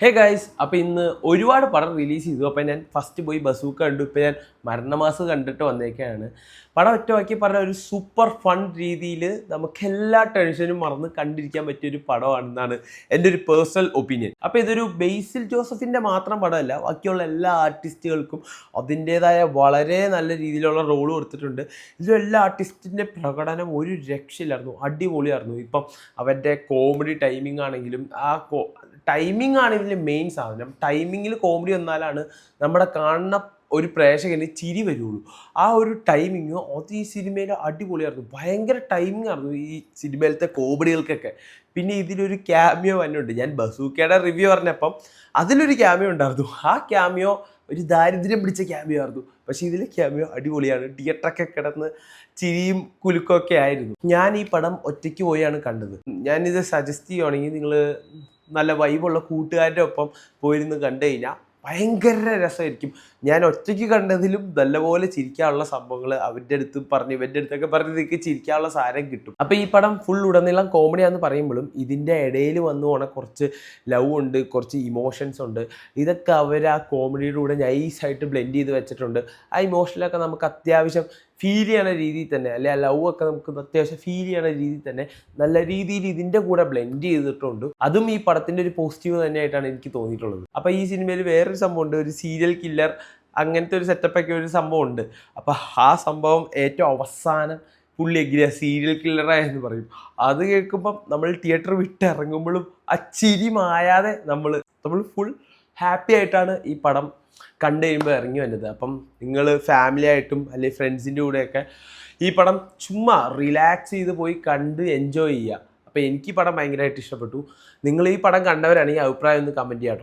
Hey guys അപ്പോൾ ഇന്ന് ഒരുപാട് പടം റിലീസ് ചെയ്തു. അപ്പോൾ ഞാൻ ഫസ്റ്റ് പോയി ബസൂക്ക കണ്ടു. ഇപ്പോൾ ഞാൻ മരണമാസം കണ്ടിട്ട് വന്നേക്കാണ്. പടം ഒറ്റവാക്കി പറഞ്ഞ ഒരു സൂപ്പർ ഫൺ രീതിയിൽ നമുക്ക് എല്ലാ ടെൻഷനും മറന്ന് കണ്ടിരിക്കാൻ പറ്റിയ ഒരു പടമാണെന്നാണ് എന്റെ ഒരു പേഴ്സണൽ ഒപ്പീനിയൻ അപ്പോൾ ഇതൊരു ബേസിൽ ജോസഫിന്റെ മാത്രം പടമല്ല ബാക്കിയുള്ള എല്ലാ ആർട്ടിസ്റ്റുകൾക്കും അതിന്റേതായ വളരെ നല്ല രീതിയിലുള്ള റോൾ കൊടുത്തിട്ടുണ്ട്. ഇതിലും എല്ലാ ആർട്ടിസ്റ്റിന്റെ പ്രകടനം ഒരു രക്ഷയിലായിരുന്നു അടിപൊളിയായിരുന്നു. ഇപ്പം അവന്റെ കോമഡി ടൈമിംഗ് ആണെങ്കിലും ആ ടൈമിംഗ് ആണ് ഇതിൽ മെയിൻ സാധനം. ടൈമിങ്ങിൽ കോമഡി വന്നാലാണ് നമ്മുടെ കാണുന്ന ഒരു പ്രേക്ഷകന് ചിരി വരുള്ളൂ. ആ ഒരു ടൈമിങ് അത് ഈ സിനിമയിൽ അടിപൊളിയായിരുന്നു. ഭയങ്കര ടൈമിംഗ് ആയിരുന്നു ഈ സിനിമയിലത്തെ കോമഡികൾക്കൊക്കെ പിന്നെ ഇതിലൊരു ക്യാമിയോ വന്നുണ്ട് ഞാൻ ബസൂക്കയുടെ റിവ്യൂ പറഞ്ഞപ്പം അതിലൊരു ക്യാമിയോ ഉണ്ടായിരുന്നു. ആ ക്യാമിയോ ഒരു ദാരിദ്ര്യം പിടിച്ച ക്യാമിയോ ആയിരുന്നു. പക്ഷെ ഇതിലെ ക്യാമിയോ അടിപൊളിയാണ്. തിയേറ്ററൊക്കെ കിടന്ന് ചിരിയും കുലുക്കൊക്കെ ആയിരുന്നു. ഞാൻ ഈ പടം ഒറ്റയ്ക്ക് പോയാണ് കണ്ടത്. ഞാനിത് സജസ്റ്റ് ചെയ്യുവാണെങ്കിൽ നിങ്ങൾ നല്ല വൈബുള്ള കൂട്ടുകാരുടെ ഒപ്പം പോയിരുന്ന് കണ്ടു കഴിഞ്ഞാൽ ഭയങ്കര രസമായിരിക്കും. ഞാൻ ഒറ്റയ്ക്ക് കണ്ടതിലും നല്ലപോലെ ചിരിക്കാനുള്ള സംഭവങ്ങൾ അവരുടെ അടുത്ത് പറഞ്ഞ് ഇവരുടെ അടുത്തൊക്കെ പറഞ്ഞ് നിങ്ങൾക്ക് ചിരിക്കാനുള്ള സാരം കിട്ടും. അപ്പോൾ ഈ പടം ഫുൾ ഉടനീളം കോമഡിയാന്ന് പറയുമ്പോഴും ഇതിന്റെ ഇടയിൽ വന്നു പോണ കുറച്ച് ലവ് ഉണ്ട് കുറച്ച് ഇമോഷൻസ് ഉണ്ട്. ഇതൊക്കെ അവർ ആ കോമഡിയുടെ കൂടെ നൈസായിട്ട് ബ്ലെൻഡ് ചെയ്ത് വെച്ചിട്ടുണ്ട്. ആ ഇമോഷനിലൊക്കെ നമുക്ക് അത്യാവശ്യം ഫീൽ ചെയ്യണ രീതിയിൽ തന്നെ അല്ലെ ആ ലവ് ഒക്കെ നമുക്ക് അത്യാവശ്യം ഫീൽ ചെയ്യണ രീതിയിൽ തന്നെ നല്ല രീതിയിൽ ഇതിന്റെ കൂടെ ബ്ലെൻഡ് ചെയ്തിട്ടുണ്ട്. അതും ഈ പടത്തിന്റെ ഒരു പോസിറ്റീവ് തന്നെയായിട്ടാണ് എനിക്ക് തോന്നിയിട്ടുള്ളത്. അപ്പോൾ ഈ സിനിമയിൽ വേറൊരു സംഭവം ഉണ്ട്. ഒരു സീരിയൽ കില്ലർ അങ്ങനത്തെ ഒരു സെറ്റപ്പൊക്കെ ഒരു സംഭവം ഉണ്ട്. അപ്പോൾ ആ സംഭവം ഏറ്റവും അവസാനം പുള്ളി എങ്ങനെ സീരിയൽ കില്ലറായെന്ന് പറയും. അത് കേൾക്കുമ്പം നമ്മൾ തിയേറ്റർ വിട്ടിറങ്ങുമ്പോഴും ആ ചിരി മായാതെ നമ്മൾ നമ്മൾ ഫുൾ ഹാപ്പി ആയിട്ടാണ് ഈ പടം കണ്ടു കഴിയുമ്പോൾ ഇറങ്ങി വന്നത്. അപ്പം നിങ്ങൾ ഫാമിലി ആയിട്ടും അല്ലെങ്കിൽ ഫ്രണ്ട്സിന്റെ കൂടെയൊക്കെ ഈ പടം ചുമ്മാ റിലാക്സ് ചെയ്ത് പോയി കണ്ട് എൻജോയ് ചെയ്യുക. അപ്പോൾ എനിക്ക് ഈ പടം ഭയങ്കരമായിട്ട് ഇഷ്ടപ്പെട്ടു. നിങ്ങൾ ഈ പടം കണ്ടവരാണെങ്കിൽ അഭിപ്രായം ഒന്ന് കമന്റ് ചെയ്യാം